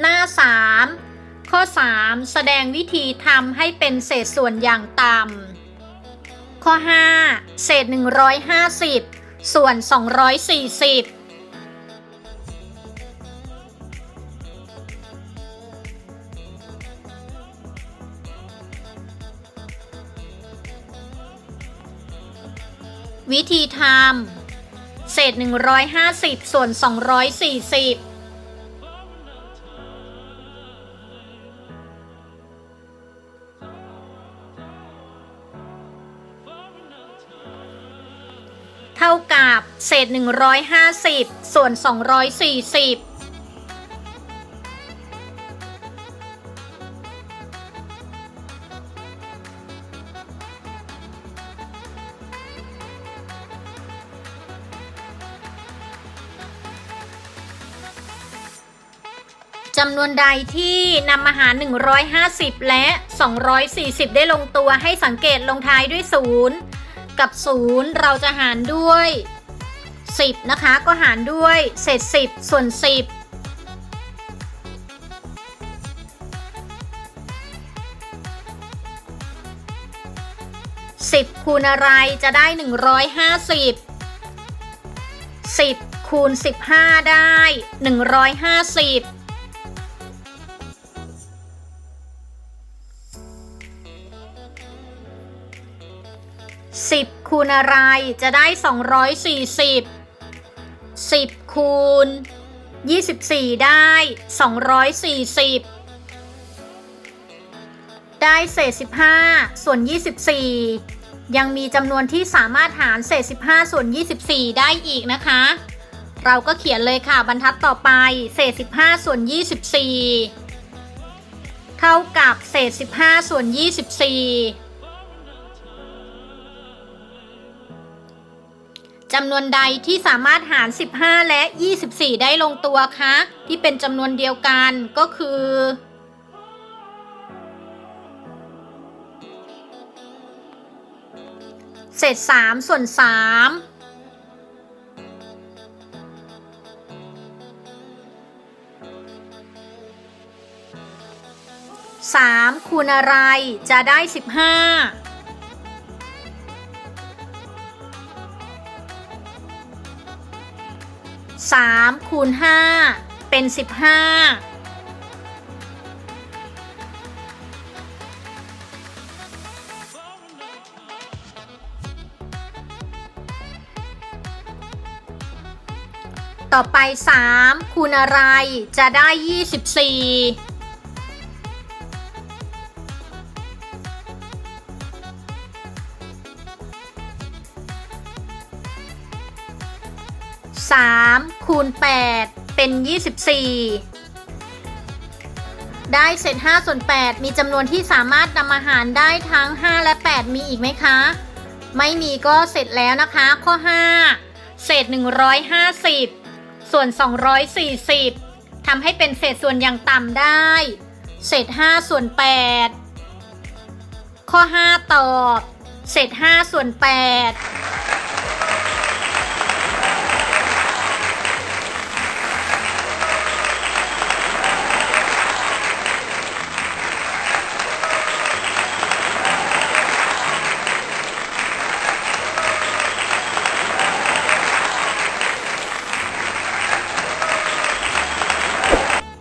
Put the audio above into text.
หน้า 3 ข้อ 3 แสดงวิธีทำให้เป็นเศษส่วนอย่างต่ำข้อ 5 เศษ 150 ส่วน 240วิธีทำเศษ 150 ส่วน 240 เท่ากับเศษ 150 ส่วน 240จำนวนใดที่นำมาหาร 150 และ 240 ได้ลงตัวให้สังเกตลงท้ายด้วย 0 กับ 0 เราจะหารด้วย 10 นะคะ ก็หารด้วยเศษ 10 ส่วน 10สิบคูณอะไรจะได้หนึ่งร้อยห้าสิบสิบคูณสิบห้าได้หนึ่งร้อยห้าสิบ 10 คูณอะไรจะได้ 240 10 คูณ 24 ได้ 240 ได้เศษ 15 ส่วน 24 ยังมีจำนวนที่สามารถหารเศษ 15 ส่วน 24 ได้อีกนะคะ เราก็เขียนเลยค่ะบรรทัดต่อไป เศษ 15 ส่วน 24 เท่ากับเศษ 15 ส่วน 24 จำนวนใดที่สามารถหาร 15 และ 24 ได้ลงตัวคะที่เป็นจำนวนเดียวกันก็คือ เศษ 3 ส่วน3 3คูณอะไรจะได้15 3คูณ5เป็น 15ต่อไป 3 คูณอะไรจะได้ 24 3คูณ8เป็น 24 ได้เศษ5ส่วน 8 มีจำนวนที่สามารถนำอาหารได้ทั้ง 5 และ 8 มีอีกไหมคะ ไม่มีก็เสร็จแล้วนะคะ ข้อ 5 เศษ 150 ส่วน 240ทำให้เป็นเศษส่วนอย่างต่ำได้ เศษ 5 ส่วน 8 ข้อ 5 ตอบ เศษ 5 ส่วน 8